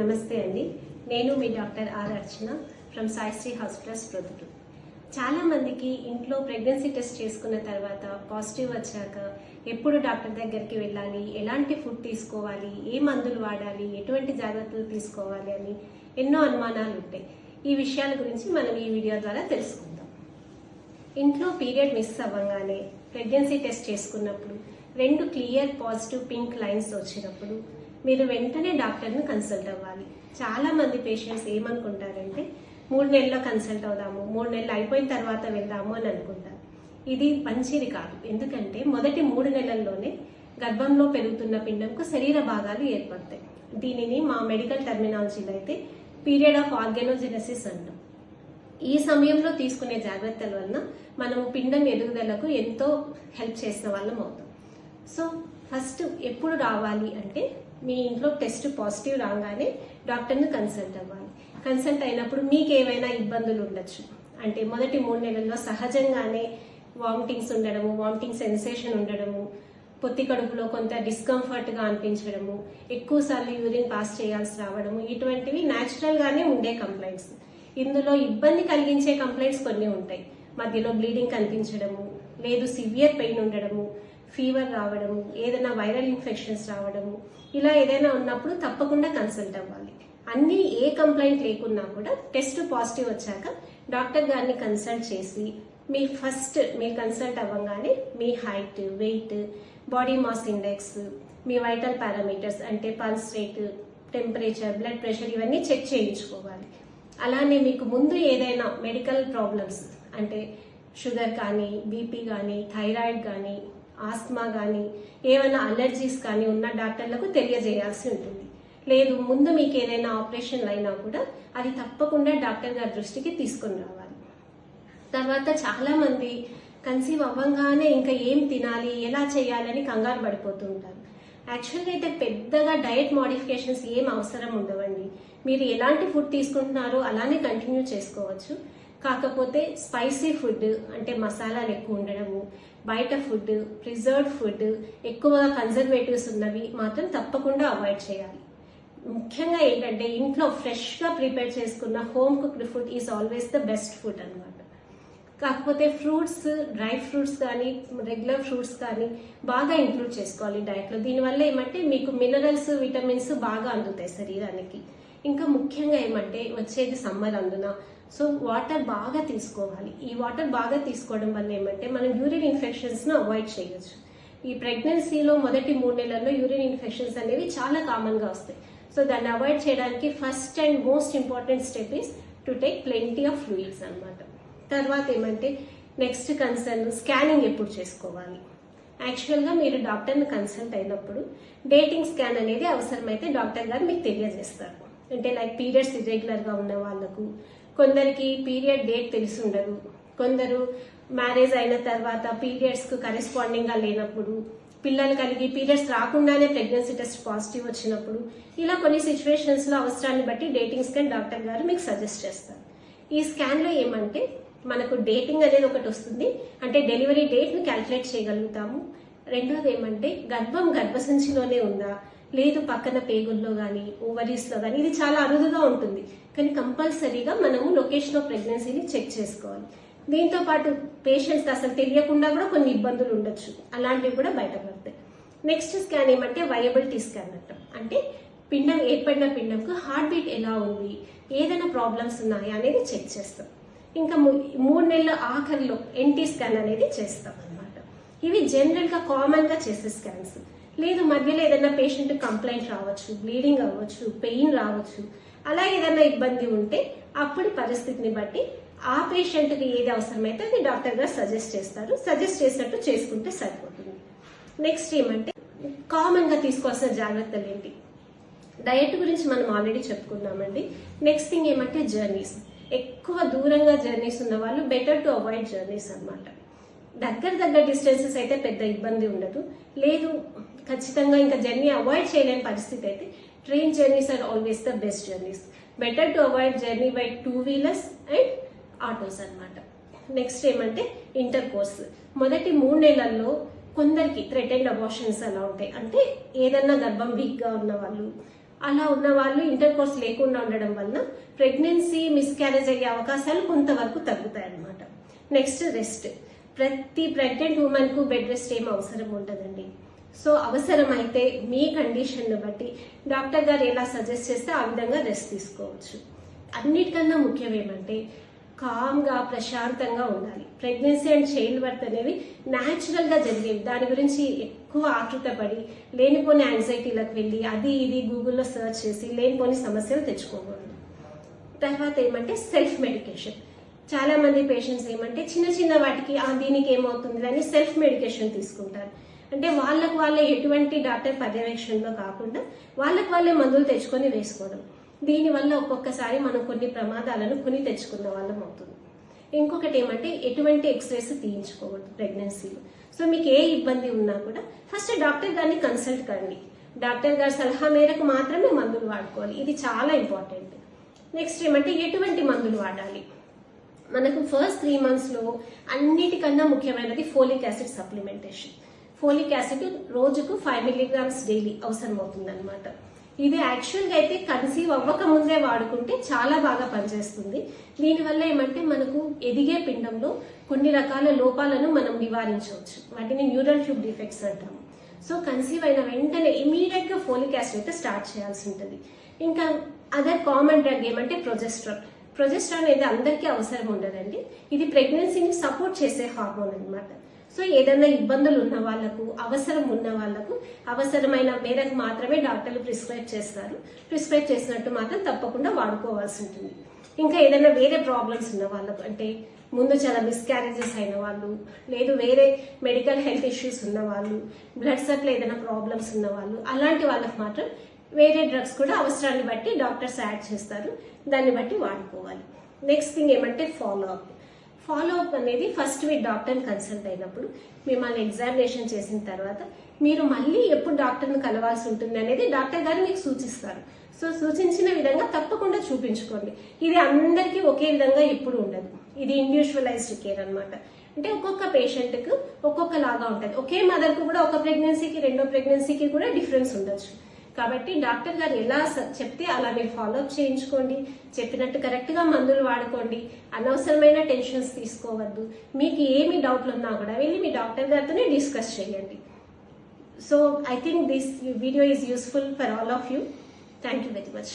నమస్తే అండి. నేను మీ doctor R Archana from Saisri hospitals Proddatur. చాలా మందికి ఇంట్లో ప్రెగ్నెన్సీ టెస్ట్ చేసుకున్న తర్వాత పాజిటివ్ వచ్చాక ఎప్పుడు డాక్టర్ దగ్గరికి వెళ్ళాలి ఎలాంటి ఫుడ్ తీసుకోవాలి ఏ మందులు వాడాలి ఎటువంటి జాగ్రత్తలు తీసుకోవాలి అని ఎన్నో అనుమానాలు ఉంటాయి. ఈ విషయాల గురించి మనం ఈ వీడియో ద్వారా తెలుసుకుందాం. ఇంట్లో పీరియడ్ మిస్ అవ్వగానే ప్రెగ్నెన్సీ టెస్ట్ చేసుకున్నప్పుడు రెండు క్లియర్ పాజిటివ్ పింక్ లైన్స్ వచ్చినప్పుడు మీరు వెంటనే డాక్టర్ని కన్సల్ట్ అవ్వాలి. చాలా మంది పేషెంట్స్ ఏమనుకుంటారంటే మూడు నెలల్లో కన్సల్ట్ అవుదాము మూడు నెలలు అయిపోయిన తర్వాత వెళ్దాము అని అనుకుంటారు. ఇది మంచిది కాదు. ఎందుకంటే మొదటి మూడు నెలల్లోనే గర్భంలో పెరుగుతున్న పిండంకు శరీర భాగాలు ఏర్పడతాయి. దీనిని మా మెడికల్ టర్మినాలజీలో అయితే పీరియడ్ ఆఫ్ ఆర్గానోజెనసిస్ అంటాం. ఈ సమయంలో తీసుకునే జాగ్రత్తల వలన మనము పిండం ఎదుగుదలకు ఎంతో హెల్ప్ చేసిన వాళ్ళం అవుతాం. సో ఫస్ట్ ఎప్పుడు రావాలి అంటే మీ ఇంట్లో టెస్ట్ పాజిటివ్ రాగానే డాక్టర్ని కన్సల్ట్ అవ్వాలి. కన్సల్ట్ అయినప్పుడు మీకు ఏవైనా ఇబ్బందులు ఉండొచ్చు. అంటే మొదటి మూడు నెలల్లో సహజంగానే వామిటింగ్స్ ఉండడము వామిటింగ్ సెన్సేషన్ ఉండడము పొత్తి కడుపులో కొంత డిస్కంఫర్ట్గా అనిపించడము ఎక్కువసార్లు యూరిన్ పాస్ చేయాల్సి రావడము ఇటువంటివి న్యాచురల్గానే ఉండే కంప్లైంట్స్. ఇందులో ఇబ్బంది కలిగించే కంప్లైంట్స్ కొన్ని ఉంటాయి. మధ్యలో బ్లీడింగ్ కనిపించడము లేదు సివియర్ పెయిన్ ఉండడము ఫీవర్ రావడము ఏదైనా వైరల్ ఇన్ఫెక్షన్స్ రావడము ఇలా ఏదైనా ఉన్నప్పుడు తప్పకుండా కన్సల్ట్ అవ్వాలి. అన్ని ఏ కంప్లైంట్ లేకున్నా కూడా టెస్ట్ పాజిటివ్ వచ్చాక డాక్టర్ గారిని కన్సల్ట్ చేసి మీ ఫస్ట్ మీరు కన్సల్ట్ అవ్వగానే మీ height weight body mass index మీ వైటల్ పారామీటర్స్ అంటే pulse rate temperature blood pressure ఇవన్నీ చెక్ చేయించుకోవాలి. అలానే మీకు ముందు ఏదైనా మెడికల్ ప్రాబ్లమ్స్ అంటే షుగర్ కానీ బీపీ కానీ థైరాయిడ్ కానీ ఆస్మా కానీ ఏమైనా అలర్జీస్ కానీ ఉన్న డాక్టర్లకు తెలియజేయాల్సి ఉంటుంది. లేదు ముందు మీకు ఏదైనా ఆపరేషన్లు అయినా కూడా అది తప్పకుండా డాక్టర్ గారి దృష్టికి తీసుకుని రావాలి. తర్వాత చాలామంది కన్సీవ్ అవ్వంగానే ఇంకా ఏం తినాలి ఎలా చేయాలని కంగారు పడిపోతూ ఉంటారు. యాక్చువల్గా అయితే పెద్దగా డయట్ మోడిఫికేషన్స్ ఏం అవసరం ఉండవండి. మీరు ఎలాంటి ఫుడ్ తీసుకుంటున్నారో అలానే కంటిన్యూ చేసుకోవచ్చు. కాకపోతే స్పైసీ ఫుడ్ అంటే మసాలాలు ఎక్కువ ఉండడము బయట ఫుడ్ ప్రిజర్వ్డ్ ఫుడ్ ఎక్కువగా కన్జర్వేటివ్స్ ఉన్నవి మాత్రం తప్పకుండా అవాయిడ్ చేయాలి. ముఖ్యంగా ఏంటంటే ఇంట్లో ఫ్రెష్గా ప్రిపేర్ చేసుకున్న home cooked food is always the best food అనమాట కాకపోతే ఫ్రూట్స్ డ్రై ఫ్రూట్స్ కానీ రెగ్యులర్ ఫ్రూట్స్ కానీ బాగా ఇంక్లూడ్ చేసుకోవాలి డైట్లో దీనివల్ల ఏమంటే మీకు మినరల్స్ విటమిన్స్ బాగా అందుతాయి శరీరానికి. ఇంకా ముఖ్యంగా ఏమంటే వచ్చేది సమ్మర్ అందున సో వాటర్ బాగా తీసుకోవాలి. ఈ వాటర్ బాగా తీసుకోవడం వల్ల ఏమంటే మనం యూరిన్ ఇన్ఫెక్షన్స్ను అవాయిడ్ చేయొచ్చు. ఈ ప్రెగ్నెన్సీలో మొదటి మూడు నెలల్లో యూరిన్ ఇన్ఫెక్షన్స్ అనేవి చాలా కామన్గా వస్తాయి. సో దాన్ని అవాయిడ్ చేయడానికి first and most important step is to take plenty of fluids అనమాట తర్వాత ఏమంటే నెక్స్ట్ కన్సర్న్ స్కానింగ్ ఎప్పుడు చేసుకోవాలి. యాక్చువల్గా మీరు డాక్టర్ని కన్సల్ట్ అయినప్పుడు డేటింగ్ స్కాన్ అనేది అవసరమైతే డాక్టర్ గారు మీకు తెలియజేస్తారు. అంటే లైక్ పీరియడ్స్ ఇర్రెగ్యులర్గా ఉన్న వాళ్ళకు కొందరికి పీరియడ్ డేట్ తెలిసి ఉండదు కొందరు మ్యారేజ్ అయిన తర్వాత పీరియడ్స్కు కరెస్పాండింగ్గా లేనప్పుడు పిల్లలు కలిగి పీరియడ్స్ రాకుండానే ప్రెగ్నెన్సీ టెస్ట్ పాజిటివ్ వచ్చినప్పుడు ఇలా కొన్ని సిచ్యువేషన్స్లో అవసరాన్ని బట్టి డేటింగ్ స్కాన్ డాక్టర్ గారు మీకు సజెస్ట్ చేస్తారు. ఈ స్కాన్లో ఏమంటే మనకు డేటింగ్ అనేది ఒకటి వస్తుంది. అంటే డెలివరీ డేట్ని క్యాల్కులేట్ చేయగలుగుతాము. రెండోది ఏమంటే గర్భం గర్భసంచిలోనే ఉందా? లేదు పక్కన పేగుల్లో కానీ ఓవరీస్లో కానీ ఇది చాలా అరుదుగా ఉంటుంది. కానీ కంపల్సరీగా మనము లొకేషన్ ఆఫ్ ప్రెగ్నెన్సీని చెక్ చేసుకోవాలి. దీంతో పాటు పేషెంట్స్కి అసలు తెలియకుండా కూడా కొన్ని ఇబ్బందులు ఉండొచ్చు. అలాంటివి కూడా బయటపడతాయి. నెక్స్ట్ స్కాన్ ఏమంటే వయబిలిటీ స్కాన్ అంటాం. అంటే పిండం ఏర్పడిన పిండంకు హార్ట్ బీట్ ఎలా ఉంది ఏదైనా ప్రాబ్లమ్స్ ఉన్నాయా అనేది చెక్ చేస్తాం. ఇంకా మూడు నెలల ఆఖరిలో ఎన్టీ స్కాన్ అనేది చేస్తాం అనమాట ఇవి జనరల్గా కామన్గా చేసే స్కాన్స్ లేదు మధ్యలో ఏదైనా పేషెంట్ కంప్లైంట్ రావచ్చు బ్లీడింగ్ అవ్వచ్చు పెయిన్ రావచ్చు అలా ఏదైనా ఇబ్బంది ఉంటే అప్పుడు పరిస్థితిని బట్టి ఆ పేషెంట్కి ఏది అవసరమైతే అది డాక్టర్ గారు సజెస్ట్ చేస్తారు. సజెస్ట్ చేసినట్టు చేసుకుంటే సరిపోతుంది. నెక్స్ట్ ఏమంటే కామన్గా తీసుకోవాల్సిన జాగ్రత్తలు ఏంటి? డయట్ గురించి మనం ఆల్రెడీ చెప్పుకున్నామండి. నెక్స్ట్ థింగ్ ఏమంటే జర్నీస్ ఎక్కువ దూరంగా జర్నీస్ ఉన్న వాళ్ళు బెటర్ టు అవాయిడ్ జర్నీస్ అన్నమాట. దగ్గర దగ్గర డిస్టెన్సెస్ అయితే పెద్ద ఇబ్బంది ఉండదు. లేదు ఖచ్చితంగా ఇంకా జర్నీ అవాయిడ్ చేయలేని పరిస్థితి అయితే train journeys are always the best journeys. Better to avoid journey by two wheelers and autos అన్నమాట. నెక్స్ట్ ఏమంటే ఇంటర్ కోర్స్ మొదటి మూడు నెలల్లో కొందరికి థ్రెటెండ్ అబార్షన్స్ అలా ఉంటాయి. అంటే ఏదన్నా గర్భం వీక్గా ఉన్న వాళ్ళు అలా ఉన్న వాళ్ళు ఇంటర్ కోర్స్ లేకుండా ఉండడం వలన ప్రెగ్నెన్సీ మిస్క్యారేజ్ అయ్యే అవకాశాలు కొంతవరకు తగ్గుతాయి అన్నమాట. Next rest. ప్రతి ప్రెగ్నెంట్ ఉమెన్కు బెడ్ రెస్ట్ ఏం అవసరం ఉండదండి. సో అవసరమైతే మీ కండిషన్ను బట్టి డాక్టర్ గారు ఎలా సజెస్ట్ చేస్తే ఆ విధంగా రెస్ట్ తీసుకోవచ్చు. అన్నిటికన్నా ముఖ్యం ఏమంటే కామ్గా ప్రశాంతంగా ఉండాలి. ప్రెగ్నెన్సీ అండ్ చైల్డ్ బర్త్ అనేవి న్యాచురల్గా జరిగేవి. దాని గురించి ఎక్కువ ఆతృతపడి లేనిపోని యాంగ్జైటీలకు వెళ్ళి అది ఇది గూగుల్లో సెర్చ్ చేసి లేనిపోని సమస్యలు తెచ్చుకోకూడదు. తర్వాత ఏమంటే సెల్ఫ్ మెడికేషన్. చాలామంది పేషెంట్స్ ఏమంటే చిన్న చిన్న వాటికి "ఆ, దీనికి ఏమవుతుంది? అని సెల్ఫ్ మెడికేషన్ తీసుకుంటారు. అంటే వాళ్ళకు వాళ్ళే ఎటువంటి డాక్టర్ పర్యవేక్షణలో కాకుండా వాళ్ళకు వాళ్ళే మందులు తెచ్చుకొని వేసుకోవడం. దీనివల్ల ఒక్కొక్కసారి మనం కొన్ని ప్రమాదాలను కొని తెచ్చుకున్న వాళ్ళం అవుతుంది. ఇంకొకటి ఏమంటే ఎటువంటి ఎక్స్రేస్ తీయించుకోవద్దు ప్రెగ్నెన్సీలో. సో మీకు ఏ ఇబ్బంది ఉన్నా కూడా ఫస్ట్ డాక్టర్ గారిని కన్సల్ట్ కండి. డాక్టర్ గారి సలహా మేరకు మాత్రమే మందులు వాడుకోవాలి. ఇది చాలా ఇంపార్టెంట్. నెక్స్ట్ ఏమంటే ఎటువంటి మందులు వాడాలి? మనకు ఫస్ట్ త్రీ మంత్స్లో అన్నిటికన్నా ముఖ్యమైనది folic acid supplementation. Folic acid రోజుకు ఫైవ్ మిలీగ్రామ్స్ డైలీ అవసరం అవుతుందన్నమాట ఇది యాక్చువల్గా అయితే కన్సీవ్ అవ్వక ముందే వాడుకుంటే చాలా బాగా పనిచేస్తుంది. దీనివల్ల ఏమంటే మనకు ఎదిగే పిండంలో కొన్ని రకాల లోపాలను మనం నివారించవచ్చు. వాటిని న్యూరల్ ట్యూబ్ డిఫెక్ట్స్ అంటాము. సో కన్సీవ్ అయిన వెంటనే ఇమీడియట్గా ఫోలిక్ యాసిడ్ అయితే స్టార్ట్ చేయాల్సి ఉంటుంది. ఇంకా అదర్ కామన్ డ్రగ్ ఏమంటే ప్రొజెస్ట్రాన్ ప్రొజెస్ట్రాన్ అనేది అందరికీ అవసరం ఉండదండి. ఇది ప్రెగ్నెన్సీని సపోర్ట్ చేసే హార్మోన్ అన్నమాట. సో ఏదైనా ఇబ్బందులు ఉన్న వాళ్ళకు అవసరం ఉన్న వాళ్ళకు అవసరమైన మేరకు మాత్రమే డాక్టర్లు ప్రిస్క్రైబ్ చేస్తారు. ప్రిస్క్రైబ్ చేసినట్టు మాత్రం తప్పకుండా వాడుకోవాల్సి ఉంటుంది. ఇంకా ఏదైనా వేరే ప్రాబ్లమ్స్ ఉన్న వాళ్ళకు అంటే ముందు చాలా మిస్క్యారేజెస్ అయిన వాళ్ళు లేదు వేరే మెడికల్ హెల్త్ ఇష్యూస్ ఉన్న వాళ్ళు బ్లడ్ సప్లై ఏదైనా ప్రాబ్లమ్స్ ఉన్న వాళ్ళు అలాంటి వాళ్ళకి మాత్రం వేరే డ్రగ్స్ కూడా అవసరాన్ని బట్టి డాక్టర్స్ యాడ్ చేస్తారు. దాన్ని బట్టి వాడుకోవాలి. నెక్స్ట్ థింగ్ ఏమంటే ఫాలో అప్ ఫాలో అప్ అనేది ఫస్ట్ మీరు డాక్టర్ని కన్సల్ట్ అయినప్పుడు మిమ్మల్ని ఎగ్జామినేషన్ చేసిన తర్వాత మీరు మళ్ళీ ఎప్పుడు డాక్టర్ని కలవాల్సి ఉంటుంది అనేది డాక్టర్ గారు మీకు సూచిస్తారు. సో సూచించిన విధంగా తప్పకుండా చూపించుకోండి. ఇది అందరికీ ఒకే విధంగా ఎప్పుడు ఉండదు. ఇది ఇండివిజువలైజ్డ్ కేర్ అనమాట అంటే ఒక్కొక్క పేషెంట్కి ఒక్కొక్కలాగా ఉంటుంది. ఒకే మదర్కు కూడా ఒక ప్రెగ్నెన్సీకి రెండో ప్రెగ్నెన్సీకి కూడా డిఫరెన్స్ ఉండొచ్చు. కాబట్టి డాక్టర్ గారు ఎలా చెప్తే అలా మీరు ఫాలో అప్ చేయించుకోండి. చెప్పినట్టు కరెక్ట్గా మందులు వాడుకోండి. అనవసరమైన టెన్షన్స్ తీసుకోవద్దు. మీకు ఏమి డౌట్లు ఉన్నా కూడా వెళ్ళి మీ డాక్టర్ గారితోనే డిస్కస్ చేయండి. So I think this video is useful for all of you thank you very much